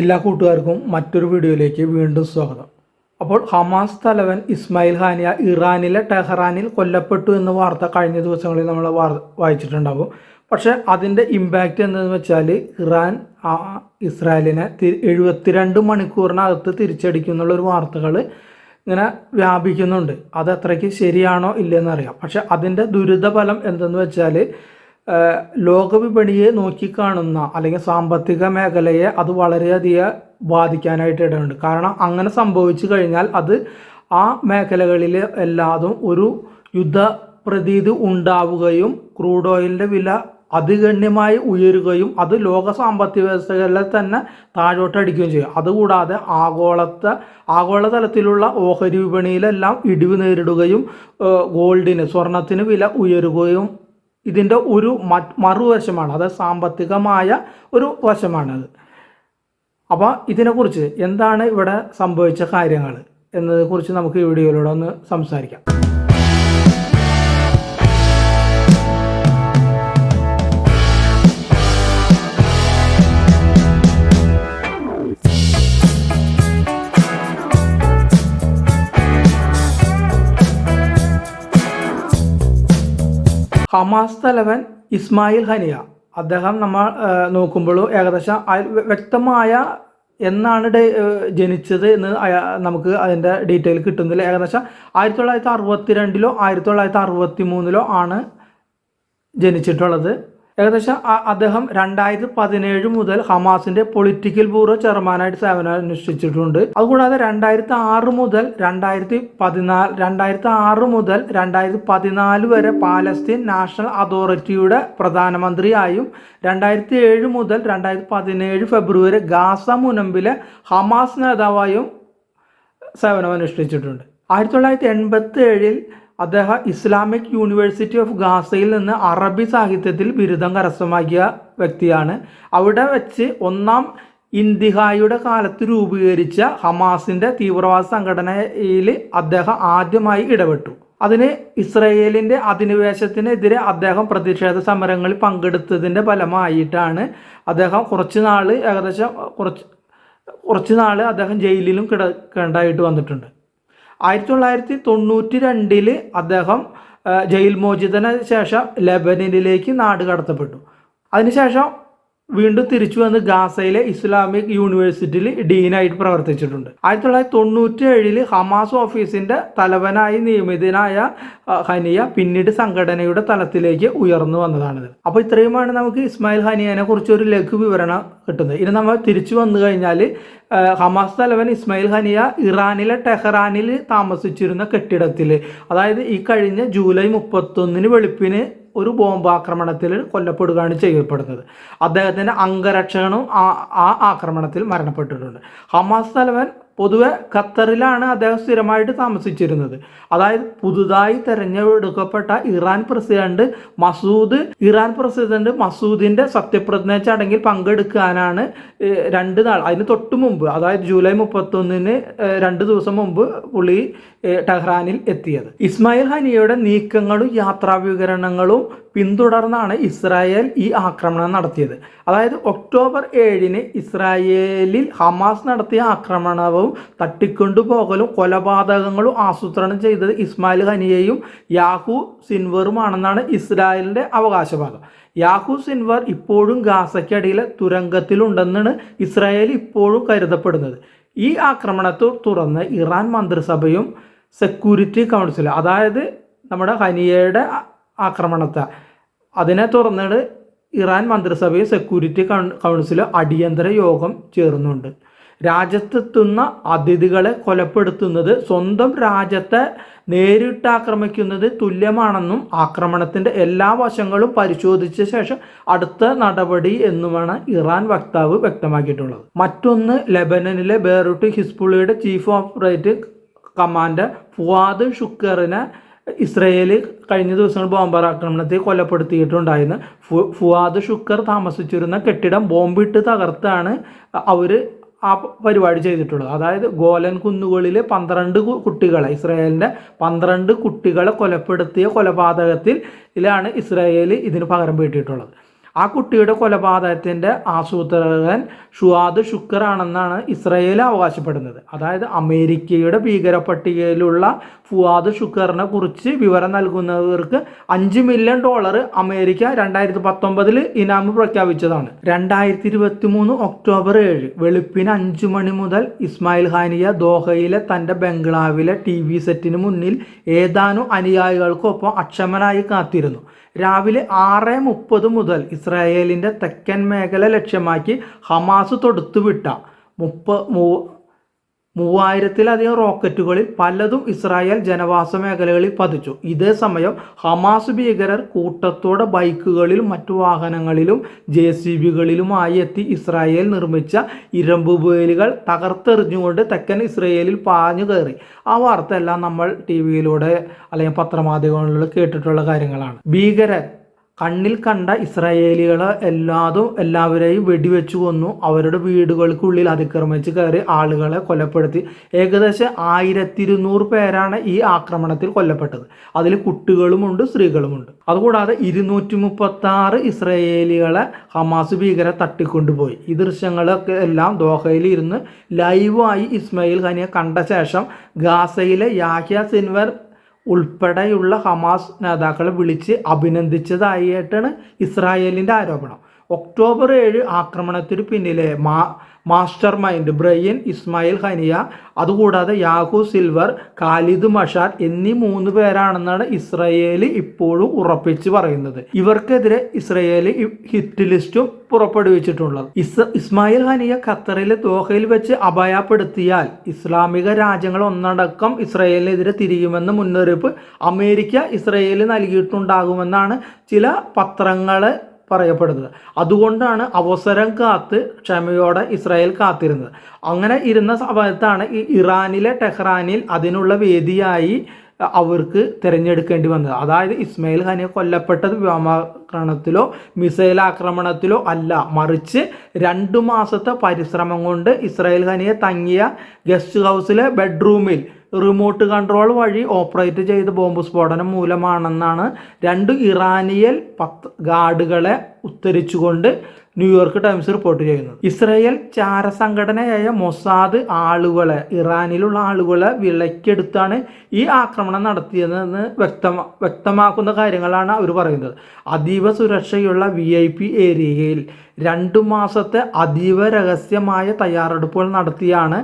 എല്ലാ കൂട്ടുകാർക്കും മറ്റൊരു വീഡിയോയിലേക്ക് വീണ്ടും സ്വാഗതം. അപ്പോൾ ഹമാസ് തലവൻ ഇസ്മായിൽ ഹാനിയ ഇറാനിലെ ടെഹ്റാനിൽ കൊല്ലപ്പെട്ടു എന്ന വാർത്ത കഴിഞ്ഞ ദിവസങ്ങളിൽ നമ്മൾ വായിച്ചിട്ടുണ്ടാകും. പക്ഷേ അതിന്റെ ഇമ്പാക്റ്റ് എന്തെന്ന് വെച്ചാൽ ഇറാൻ ഇസ്രായേലിനെ എഴുപത്തിരണ്ട് മണിക്കൂറിനകത്ത് തിരിച്ചടിക്കുന്നുള്ള ഒരു വാർത്തകൾ ഇങ്ങനെ വ്യാപിക്കുന്നുണ്ട്. അത് അത്രയ്ക്ക് ശരിയാണോ ഇല്ലെന്നറിയാം പക്ഷെ അതിന്റെ ദുരിതഫലം എന്തെന്ന് വെച്ചാൽ ലോകവിപണിയെ നോക്കിക്കാണുന്ന അല്ലെങ്കിൽ സാമ്പത്തിക മേഖലയെ അത് വളരെയധികം ബാധിക്കാനായിട്ട് ഇടയുണ്ട്. കാരണം അങ്ങനെ സംഭവിച്ചു കഴിഞ്ഞാൽ അത് ആ മേഖലകളിൽ എല്ലാതും ഒരു യുദ്ധ പ്രതീതി ഉണ്ടാവുകയും ക്രൂഡ് ഓയിലിന്റെ വില അതിഗണ്യമായി ഉയരുകയും അത് ലോക സാമ്പത്തിക വ്യവസ്ഥകളെ തന്നെ താഴോട്ടടിക്കുകയും ചെയ്യും. അതുകൂടാതെ ആഗോളത്തെ ആഗോളതലത്തിലുള്ള ഓഹരി വിപണിയിലെല്ലാം ഇടിവ് നേരിടുകയും ഗോൾഡിന് സ്വർണത്തിന് വില ഉയരുകയും ഇതിന്റെ ഒരു മറുവശമാണ് അത് സാമ്പത്തികമായ ഒരു വശമാണത്. അപ്പോൾ ഇതിനെക്കുറിച്ച് എന്താണ് ഇവിടെ സംഭവിച്ച കാര്യങ്ങൾ എന്നതിനെക്കുറിച്ച് നമുക്ക് ഈ വീഡിയോയിലൂടെ ഒന്ന് സംസാരിക്കാം. ഹമാസ് തലവൻ ഇസ്മായിൽ ഹനിയ. അദ്ദേഹം നമ്മൾ നോക്കുമ്പോൾ ഏകദേശം വ്യക്തമായ എന്നാണ് ജനിച്ചത് എന്ന് നമുക്ക് അതിന്റെ ഡീറ്റെയിൽ കിട്ടുന്നില്ല. ഏകദേശം ആയിരത്തി തൊള്ളായിരത്തി അറുപത്തി രണ്ടിലോ ആയിരത്തി തൊള്ളായിരത്തി അറുപത്തി മൂന്നിലോ ആണ് ജനിച്ചിട്ടുള്ളത്. ഏകദേശം അദ്ദേഹം രണ്ടായിരത്തി പതിനേഴ് മുതൽ ഹമാസിന്റെ പൊളിറ്റിക്കൽ ബ്യൂറോ ചെയർമാനായിട്ട് സേവനം അനുഷ്ഠിച്ചിട്ടുണ്ട്. അതുകൂടാതെ രണ്ടായിരത്തി ആറ് മുതൽ രണ്ടായിരത്തി പതിനാല് രണ്ടായിരത്തി ആറ് മുതൽ രണ്ടായിരത്തി പതിനാല് വരെ പാലസ്തീൻ നാഷണൽ അതോറിറ്റിയുടെ പ്രധാനമന്ത്രിയായും രണ്ടായിരത്തി ഏഴ് മുതൽ രണ്ടായിരത്തി പതിനേഴ് ഫെബ്രുവരി ഗാസ മുനമ്പിലെ ഹമാസ് നേതാവായും സേവനം അനുഷ്ഠിച്ചിട്ടുണ്ട്. ആയിരത്തി തൊള്ളായിരത്തി എൺപത്തി ഏഴിൽ അദ്ദേഹം ഇസ്ലാമിക് യൂണിവേഴ്സിറ്റി ഓഫ് ഗാസയിൽ നിന്ന് അറബി സാഹിത്യത്തിൽ ബിരുദം കരസ്ഥമാക്കിയ വ്യക്തിയാണ്. അവിടെ വെച്ച് ഒന്നാം ഇന്തിഹായുടെ കാലത്ത് രൂപീകരിച്ച ഹമാസിന്റെ തീവ്രവാദ സംഘടനയിൽ അദ്ദേഹം ആദ്യമായി ഇടപെട്ടു. അതിന് ഇസ്രയേലിന്റെ അധിനിവേശത്തിനെതിരെ അദ്ദേഹം പ്രതിഷേധ സമരങ്ങളിൽ പങ്കെടുത്തതിന്റെ ഫലമായിട്ടാണ് അദ്ദേഹം കുറച്ച് നാൾ ഏകദേശം കുറച്ച് കുറച്ച് നാൾ അദ്ദേഹം ജയിലിലും കിടക്കേണ്ടതായിട്ട് വന്നിട്ടുണ്ട്. ആയിരത്തി തൊള്ളായിരത്തി തൊണ്ണൂറ്റി രണ്ടിൽ അദ്ദേഹം ജയിൽ മോചിതന ശേഷം ലെബനനിലേക്ക് നാട് കടത്തപ്പെട്ടു. അതിനുശേഷം വീണ്ടും തിരിച്ചു വന്ന് ഗാസയിലെ ഇസ്ലാമിക് യൂണിവേഴ്സിറ്റിയിൽ ഡീനായിട്ട് പ്രവർത്തിച്ചിട്ടുണ്ട്. ആയിരത്തി തൊള്ളായിരത്തി തൊണ്ണൂറ്റി ഏഴിൽ ഹമാസ് ഓഫീസിന്റെ തലവനായി നിയമിതനായ ഹനിയ പിന്നീട് സംഘടനയുടെ തലത്തിലേക്ക് ഉയർന്നു വന്നതാണിത് അപ്പോൾ ഇത്രയുമാണ് നമുക്ക് ഇസ്മായിൽ ഹനിയനെ കുറിച്ച് ഒരു ലഘു വിവരണം കിട്ടുന്നത്. ഇനി നമ്മൾ തിരിച്ചു വന്നു കഴിഞ്ഞാൽ ഹമാസ് തലവൻ ഇസ്മായിൽ ഹനിയ ഇറാനിലെ ടെഹ്റാനിൽ താമസിച്ചിരുന്ന കെട്ടിടത്തിൽ. അതായത് ഈ കഴിഞ്ഞ ജൂലൈ മുപ്പത്തൊന്നിന് വെളുപ്പിന് ഒരു ബോംബാക്രമണത്തിൽ കൊല്ലപ്പെടുകയാണ് ചെയ്യപ്പെടുന്നത്. അദ്ദേഹത്തിന്റെ അംഗരക്ഷകനും ആ ആക്രമണത്തിൽ മരണപ്പെട്ടിട്ടുണ്ട്. ഹമാസ് തലവൻ പൊതുവെ ഖത്തറിലാണ് അദ്ദേഹം സ്ഥിരമായിട്ട് താമസിച്ചിരുന്നത്. അതായത് പുതുതായി തെരഞ്ഞെടുക്കപ്പെട്ട Iran president Masoud Iran president മസൂദിന്റെ സത്യപ്രതിജ്ഞ ചടങ്ങിൽ പങ്കെടുക്കാനാണ് രണ്ട് നാൾ അതിന് തൊട്ട് മുമ്പ് അതായത് ജൂലൈ മുപ്പത്തൊന്നിന് രണ്ട് ദിവസം മുമ്പ് പുള്ളി ടെഹ്റാനിൽ എത്തിയത്. ഇസ്മായിൽ ഹനിയയുടെ നീക്കങ്ങളും യാത്രാ വിവരണങ്ങളും പിന്തുടർന്നാണ് ഇസ്രായേൽ ഈ ആക്രമണം നടത്തിയത്. അതായത് ഒക്ടോബർ ഏഴിന് ഇസ്രായേലിൽ ഹമാസ് നടത്തിയ ആക്രമണവും തട്ടിക്കൊണ്ടുപോകലും കൊലപാതകങ്ങളും ആസൂത്രണം ചെയ്തത് ഇസ്മായിൽ ഖനിയയും യാഹു സിൻവറുമാണെന്നാണ് ഇസ്രായേലിന്റെ അവകാശവാദം. യാഹു സിൻവർ ഇപ്പോഴും ഗാസയ്ക്കടിയിലെ തുരങ്കത്തിലുണ്ടെന്നാണ് ഇസ്രായേൽ ഇപ്പോഴും കരുതപ്പെടുന്നത്. ഈ ആക്രമണത്തെ തുറന്ന് ഇറാൻ മന്ത്രിസഭയും സെക്യൂരിറ്റി കൗൺസിൽ അതായത് നമ്മുടെ ഹനിയയുടെ ആക്രമണത്തെ അതിനെ തുറന്നിട്ട് ഇറാൻ മന്ത്രിസഭയും സെക്യൂരിറ്റി കൗൺ- കൗൺസിലും അടിയന്തര യോഗം ചേർന്നുണ്ട്. രാജ്യത്തെത്തുന്ന അതിഥികളെ കൊലപ്പെടുത്തുന്നത് സ്വന്തം രാജ്യത്തെ നേരിട്ട് ആക്രമിക്കുന്നത് തുല്യമാണെന്നും ആക്രമണത്തിന്റെ എല്ലാ വശങ്ങളും പരിശോധിച്ച ശേഷം അടുത്ത നടപടി എന്നുമാണ് ഇറാൻ വക്താവ് വ്യക്തമാക്കിയിട്ടുള്ളത്. മറ്റൊന്ന് ലെബനനിലെ ബേറൂട്ട് ഹിസ്ബുള്ളയുടെ ചീഫ് ഓപ്പറേറ്റ് കമാൻഡർ ഫുവാദ് ഷുക്കറിനെ ഇസ്രയേൽ കഴിഞ്ഞ ദിവസങ്ങൾ ബോംബർ ആക്രമണത്തിൽ കൊലപ്പെടുത്തിയിട്ടുണ്ടായിരുന്നു. ഫു ഫുവാദ് ഷുക്കർ താമസിച്ചിരുന്ന കെട്ടിടം ബോംബിട്ട് തകർത്താണ് അവർ ആ പരിപാടി ചെയ്തിട്ടുള്ളത് അതായത് ഗോലൻ കുന്നുകളിലെ പന്ത്രണ്ട് കുട്ടികളെ ഇസ്രായേലിന്റെ പന്ത്രണ്ട് കുട്ടികളെ കൊലപ്പെടുത്തിയ കൊലപാതകത്തിൽ ഇതിലാണ് ഇസ്രായേൽ ഇതിന് പകരം വീട്ടിയിട്ടുള്ളത്. ആ കുട്ടിയുടെ കൊലപാതകത്തിന്റെ ആസൂത്രകൻ ഷുവാദ് ഷുക്കർ ആണെന്നാണ് ഇസ്രയേൽ അവകാശപ്പെടുന്നത്. അതായത് അമേരിക്കയുടെ ഭീകര പട്ടികയിലുള്ള ഫുവാദ് ഷുക്കറിനെ കുറിച്ച് വിവരം നൽകുന്നവർക്ക് അഞ്ച് മില്യൺ ഡോളർ അമേരിക്ക രണ്ടായിരത്തി പത്തൊമ്പതിൽ ഇനാമ് പ്രഖ്യാപിച്ചതാണ്. രണ്ടായിരത്തി ഇരുപത്തി മൂന്ന് ഒക്ടോബർ ഏഴ് വെളുപ്പിന് അഞ്ച് മണി മുതൽ ഇസ്മായിൽ ഖാനിയ ദോഹയിലെ തന്റെ ബംഗ്ലാവിലെ ടി വി സെറ്റിന് മുന്നിൽ ഏതാനും അനുയായികൾക്കൊപ്പം അക്ഷമനായി കാത്തിരുന്നു. രാവിലെ ആറ് മുപ്പത് മുതൽ ഇസ്രായേലിന്റെ തെക്കൻ മേഖല ലക്ഷ്യമാക്കി ഹമാസ് തൊടുത്തുവിട്ട മുപ്പ മൂവായിരത്തിലധികം റോക്കറ്റുകളിൽ പലതും ഇസ്രായേൽ ജനവാസ മേഖലകളിൽ പതിച്ചു. ഇതേ സമയം ഹമാസ് ഭീകരർ കൂട്ടത്തോടെ ബൈക്കുകളിലും മറ്റു വാഹനങ്ങളിലും ജെ സി ബികളിലുമായി എത്തി ഇസ്രായേൽ നിർമ്മിച്ച ഇരുമ്പുവേലുകൾ തകർത്തെറിഞ്ഞുകൊണ്ട് തെക്കൻ ഇസ്രായേലിൽ പാഞ്ഞു കയറി. ആ വാർത്ത എല്ലാം നമ്മൾ ടി വിയിലൂടെ അല്ലെങ്കിൽ പത്രമാധ്യമങ്ങളിലൂടെ കേട്ടിട്ടുള്ള കാര്യങ്ങളാണ്. ഭീകരർ കണ്ണിൽ കണ്ട ഇസ്രായേലികളെ എല്ലാതും എല്ലാവരെയും വെടിവെച്ചു കൊന്നു. അവരുടെ വീടുകൾക്കുള്ളിൽ അതിക്രമിച്ച് കയറി ആളുകളെ കൊലപ്പെടുത്തി. ഏകദേശം ആയിരത്തി ഇരുന്നൂറ് പേരാണ് ഈ ആക്രമണത്തിൽ കൊല്ലപ്പെട്ടത്. അതിൽ കുട്ടികളുമുണ്ട് സ്ത്രീകളുമുണ്ട്. അതുകൂടാതെ ഇരുന്നൂറ്റി മുപ്പത്തി ആറ് ഇസ്രായേലികളെ ഹമാസ് ഭീകരെ തട്ടിക്കൊണ്ടുപോയി. ഈ ദൃശ്യങ്ങളൊക്കെ എല്ലാം ദോഹയിൽ ഇരുന്ന് ലൈവായി ഇസ്മയിൽ ഖനിയെ കണ്ട ശേഷം ഗാസയിലെ യാഹ്യ സിൻവർ ഉൾപ്പെടെയുള്ള ഹമാസ് നേതാക്കളെ വിളിച്ച് അഭിനന്ദിച്ചതായിട്ടാണ് ഇസ്രായേലിന്റെ ആരോപണം. ഒക്ടോബർ ഏഴ് ആക്രമണത്തിന് പിന്നിലെ മാ മാസ്റ്റർ മൈൻഡ് ബ്രയൻ ഇസ്മായിൽ ഹനിയ അതുകൂടാതെ യാഹു സിൽവർ ഖാലിദ് മഷാർ എന്നീ മൂന്ന് പേരാണെന്നാണ് ഇസ്രയേൽ ഇപ്പോഴും ഉറപ്പിച്ച് പറയുന്നത്. ഇവർക്കെതിരെ ഇസ്രയേൽ ഹിറ്റ് ലിസ്റ്റും പുറപ്പെടുവിച്ചിട്ടുള്ളത്. ഇസ് ഇസ്മായിൽ ഹനിയ ഖത്തറിലെ ദോഹയിൽ വെച്ച് അഭയപ്പെടുത്തിയാൽ ഇസ്ലാമിക രാജ്യങ്ങൾ ഒന്നടക്കം ഇസ്രയേലിനെതിരെ തിരിയുമെന്ന മുന്നറിയിപ്പ് അമേരിക്ക ഇസ്രയേലിന് നൽകിയിട്ടുണ്ടാകുമെന്നാണ് ചില പത്രങ്ങളെ പറയപ്പെടുന്നത്. അതുകൊണ്ടാണ് അവസരം കാത്ത് ക്ഷമയോടെ ഇസ്രായേൽ കാത്തിരുന്നത്. അങ്ങനെ ഇരുന്ന സമയത്താണ് ഈ ഇറാനിലെ ടെഹ്റാനിൽ അതിനുള്ള വേദിയായി അവർക്ക് തിരഞ്ഞെടുക്കേണ്ടി വന്നത്. അതായത് ഇസ്മയിൽ ഖാനെ കൊല്ലപ്പെട്ടത് വ്യോമാക്രമണത്തിലോ മിസൈൽ ആക്രമണത്തിലോ അല്ല. മറിച്ച് രണ്ടു മാസത്തെ പരിശ്രമം കൊണ്ട് ഇസ്രായേൽ ഖാനിയെ തങ്ങിയ ഗസ്റ്റ് ഹൗസിലെ ബെഡ്റൂമിൽ റിമോട്ട് കൺട്രോൾ വഴി ഓപ്പറേറ്റ് ചെയ്ത ബോംബ് സ്ഫോടനം മൂലമാണെന്നാണ് രണ്ട് ഇറാനിയൽ പത്ത് ഗാർഡുകളെ ഉത്തരിച്ചുകൊണ്ട് ന്യൂയോർക്ക് ടൈംസ് റിപ്പോർട്ട് ചെയ്യുന്നത്. ഇസ്രയേൽ ചാരസംഘടനയായ മൊസാദ് ആളുകളെ ഇറാനിലുള്ള ആളുകളെ വിലക്കെടുത്താണ് ഈ ആക്രമണം നടത്തിയതെന്ന് വ്യക്തമാ വ്യക്തമാക്കുന്ന കാര്യങ്ങളാണ് അവർ പറയുന്നത്. അതീവ സുരക്ഷയുള്ള വി ഐ പി ഏരിയയിൽ രണ്ടു മാസത്തെ അതീവ രഹസ്യമായ തയ്യാറെടുപ്പുകൾ നടത്തിയാണ്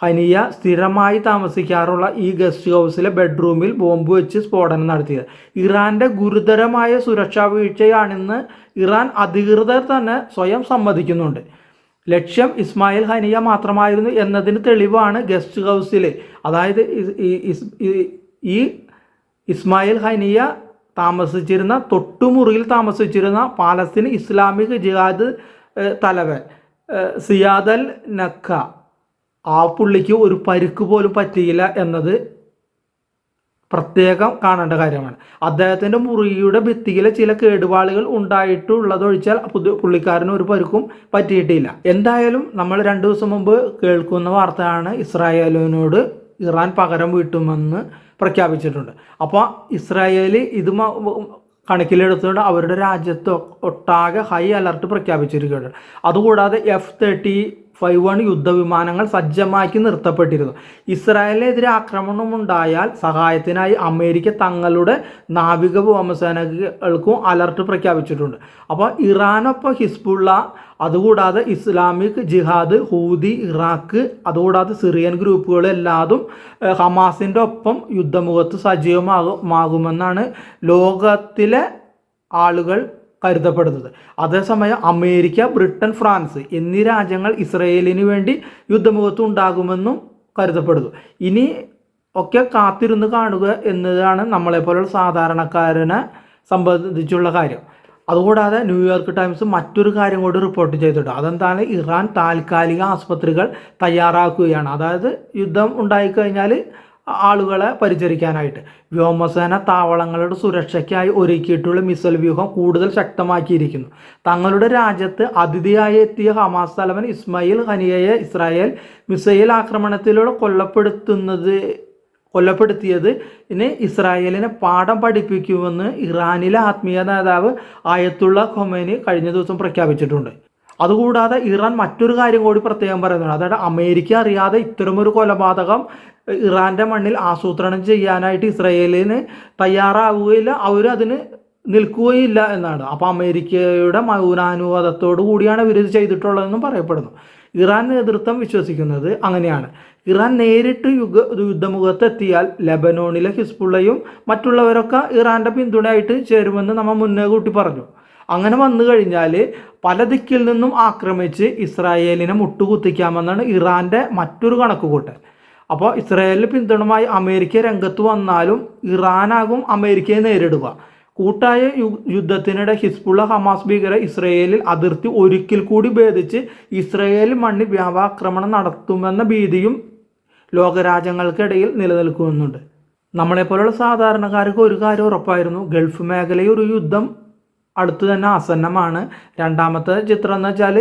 ഹനിയ സ്ഥിരമായി താമസിക്കാറുള്ള ഈ ഗസ്റ്റ് ഹൗസിലെ ബെഡ്റൂമിൽ ബോംബ് വെച്ച് സ്ഫോടനം നടത്തിയത്. ഇറാന്റെ ഗുരുതരമായ സുരക്ഷാ വീഴ്ചയാണെന്ന് ഇറാൻ അധികൃതർ തന്നെ സ്വയം സമ്മതിക്കുന്നുണ്ട്. ലക്ഷ്യം ഇസ്മായിൽ ഹനിയ മാത്രമായിരുന്നു എന്നതിന് തെളിവാണ് ഗസ്റ്റ് ഹൗസിൽ അതായത് ഈ ഇസ്മായിൽ ഹനിയ താമസിച്ചിരുന്ന തൊട്ടുമുറിയിൽ താമസിച്ചിരുന്ന പാലസ്തീൻ ഇസ്ലാമിക് ജിഹാദ് തലവൻ സിയാദൽ നക്ക ആ പുള്ളിക്ക് ഒരു പരുക്ക് പോലും പറ്റിയില്ല എന്നത് പ്രത്യേകം കാണേണ്ട കാര്യമാണ്. അദ്ദേഹത്തിന്റെ മുറിയുടെ ഭിത്തിയിലെ ചില കേടുപാടുകൾ ഉണ്ടായിട്ടുള്ളതൊഴിച്ചാൽ പുതിയ പുള്ളിക്കാരന് ഒരു പരുക്കും പറ്റിയിട്ടില്ല. എന്തായാലും നമ്മൾ രണ്ട് ദിവസം മുമ്പ് കേൾക്കുന്ന വാർത്തയാണ് ഇസ്രായേലിനോട് ഇറാൻ പകരം വീട്ടുമെന്ന് പ്രഖ്യാപിച്ചിട്ടുണ്ട്. അപ്പോൾ ഇസ്രായേൽ ഇത് കണക്കിലെടുത്തുകൊണ്ട് അവരുടെ രാജ്യത്ത് ഒട്ടാകെ ഹൈ അലർട്ട് പ്രഖ്യാപിച്ചിരിക്കുകയാണ്. അതുകൂടാതെ എഫ് തേർട്ടി ഫൈവ് വൺ യുദ്ധവിമാനങ്ങൾ സജ്ജമാക്കി നിർത്തപ്പെട്ടിരുന്നു ഇസ്രായേലിനെതിരെ ആക്രമണം ഉണ്ടായാൽ സഹായത്തിനായി അമേരിക്ക തങ്ങളുടെ നാവിക വ്യോമസേനകൾക്കും അലർട്ട് പ്രഖ്യാപിച്ചിട്ടുണ്ട്. അപ്പോൾ ഇറാനൊപ്പം ഹിസ്ബുള്ള അതുകൂടാതെ ഇസ്ലാമിക് ജിഹാദ് ഹൂതി ഇറാഖ് അതുകൂടാതെ സിറിയൻ ഗ്രൂപ്പുകൾ എല്ലാതും ഹമാസിന്റെ ഒപ്പം യുദ്ധമുഖത്ത് സജീവമാകുമെന്നാണ് ലോകത്തിലെ ആളുകൾ കരുതപ്പെടുന്നത്. അതേസമയം അമേരിക്ക ബ്രിട്ടൻ ഫ്രാൻസ് എന്നീ രാജ്യങ്ങൾ ഇസ്രയേലിന് വേണ്ടി യുദ്ധമുഖത്ത് ഉണ്ടാകുമെന്നും കരുതപ്പെടുന്നു. ഇനി ഒക്കെ കാത്തിരുന്ന് കാണുക എന്നതാണ് നമ്മളെപ്പോലുള്ള സാധാരണക്കാരനെ സംബന്ധിച്ചുള്ള കാര്യം. അതുകൂടാതെ ന്യൂയോർക്ക് ടൈംസ് മറ്റൊരു കാര്യം കൂടി റിപ്പോർട്ട് ചെയ്തിട്ടുണ്ട്. അതെന്താണ്? ഇറാൻ താൽക്കാലിക ആസ്പത്രികൾ തയ്യാറാക്കുകയാണ്. അതായത് യുദ്ധം ഉണ്ടായിക്കഴിഞ്ഞാൽ ആളുകളെ പരിചരിക്കാനായിട്ട്. വ്യോമസേന താവളങ്ങളുടെ സുരക്ഷയ്ക്കായി ഒരുക്കിയിട്ടുള്ള മിസൈൽ വ്യൂഹം കൂടുതൽ ശക്തമാക്കിയിരിക്കുന്നു. തങ്ങളുടെ രാജ്യത്ത് അതിഥിയായി എത്തിയ ഹമാസ് തലവൻ ഇസ്മായിൽ ഹനിയയെ ഇസ്രായേൽ മിസൈൽ ആക്രമണത്തിലൂടെ കൊല്ലപ്പെടുത്തുന്നത് കൊല്ലപ്പെടുത്തിയത് ഇനി ഇസ്രായേലിനെ പാഠം പഠിപ്പിക്കുമെന്ന് ഇറാനിലെ ആത്മീയ നേതാവ് ആയത്തുള്ള ഖൊമേനി കഴിഞ്ഞ ദിവസം പ്രഖ്യാപിച്ചിട്ടുണ്ട്. അതുകൂടാതെ ഇറാൻ മറ്റൊരു കാര്യം കൂടി പ്രത്യേകം പറയുന്നുണ്ട്. അതായത് അമേരിക്ക അറിയാതെ ഇത്തരമൊരു കൊലപാതകം ഇറാന്റെ മണ്ണിൽ ആസൂത്രണം ചെയ്യാനായിട്ട് ഇസ്രയേലിന് തയ്യാറാവുകയില്ല. അവരതിന് നിൽക്കുകയില്ല എന്നാണ്. അപ്പോൾ അമേരിക്കയുടെ മൗനാനുവാദത്തോടു കൂടിയാണ് ഇവർ ഇത് ചെയ്തിട്ടുള്ളതെന്നും പറയപ്പെടുന്നു. ഇറാൻ നേതൃത്വം വിശ്വസിക്കുന്നത് അങ്ങനെയാണ്. ഇറാൻ നേരിട്ട് യുഗ യുദ്ധമുഖത്തെത്തിയാൽ ലബനോണിലെ ഹിസ്ബുള്ളയും മറ്റുള്ളവരൊക്കെ ഇറാന്റെ പിന്തുണയായിട്ട് ചേരുമെന്ന് നമ്മൾ മുന്നേ കൂട്ടി പറഞ്ഞു. അങ്ങനെ വന്നു കഴിഞ്ഞാൽ പല ദിക്കിൽ നിന്നും ആക്രമിച്ച് ഇസ്രായേലിനെ മുട്ടുകുത്തിക്കാമെന്നാണ് ഇറാന്റെ മറ്റൊരു കണക്കുകൂട്ടൽ. അപ്പോൾ ഇസ്രായേലിന് പിന്തുണമായി അമേരിക്ക രംഗത്ത് വന്നാലും ഇറാനാകും അമേരിക്കയെ നേരിടുക. കൂട്ടായ യുദ്ധത്തിനിടെ ഹിസ്ബുള്ള ഹമാസ് ഭീകര ഇസ്രയേലിൽ അതിർത്തി ഒരിക്കൽ കൂടി ഭേദിച്ച് ഇസ്രയേൽ മണ്ണിൽ വ്യാപാക്രമണം നടത്തുമെന്ന ഭീതിയും ലോകരാജ്യങ്ങൾക്കിടയിൽ നിലനിൽക്കുന്നുണ്ട്. നമ്മളെപ്പോലുള്ള സാധാരണക്കാർക്ക് ഒരു കാര്യം ഉറപ്പായിരുന്നു. ഗൾഫ് മേഖലയിൽ ഒരു യുദ്ധം അടുത്തു തന്നെ ആസന്നമാണ്. രണ്ടാമത്തെ ചിത്രം എന്ന് വെച്ചാൽ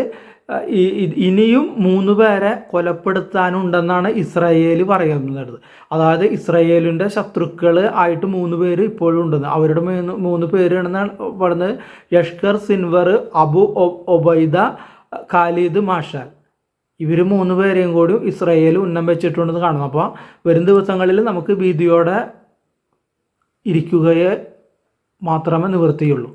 ഇനിയും മൂന്ന് പേരെ കൊലപ്പെടുത്താനുണ്ടെന്നാണ് ഇസ്രായേൽ പറയുന്നത്. അതായത് ഇസ്രായേലിന്റെ ശത്രുക്കൾ ആയിട്ട് മൂന്ന് പേര് ഇപ്പോഴും ഉണ്ടെന്ന്. അവരുടെ മൂന്ന് മൂന്ന് പേരാണെന്നാണ് പറയുന്നത് യഷ്കർ Sinwar Abu Obaida Khaled Mashal. ഇവർ മൂന്ന് പേരെയും കൂടി ഇസ്രായേൽ ഉന്നം വെച്ചിട്ടുണ്ടെന്ന് കാണുന്നു. അപ്പോൾ വരും ദിവസങ്ങളിൽ നമുക്ക് ഭീതിയോടെ ഇരിക്കുകയെ മാത്രമേ നിവൃത്തിയുള്ളൂ.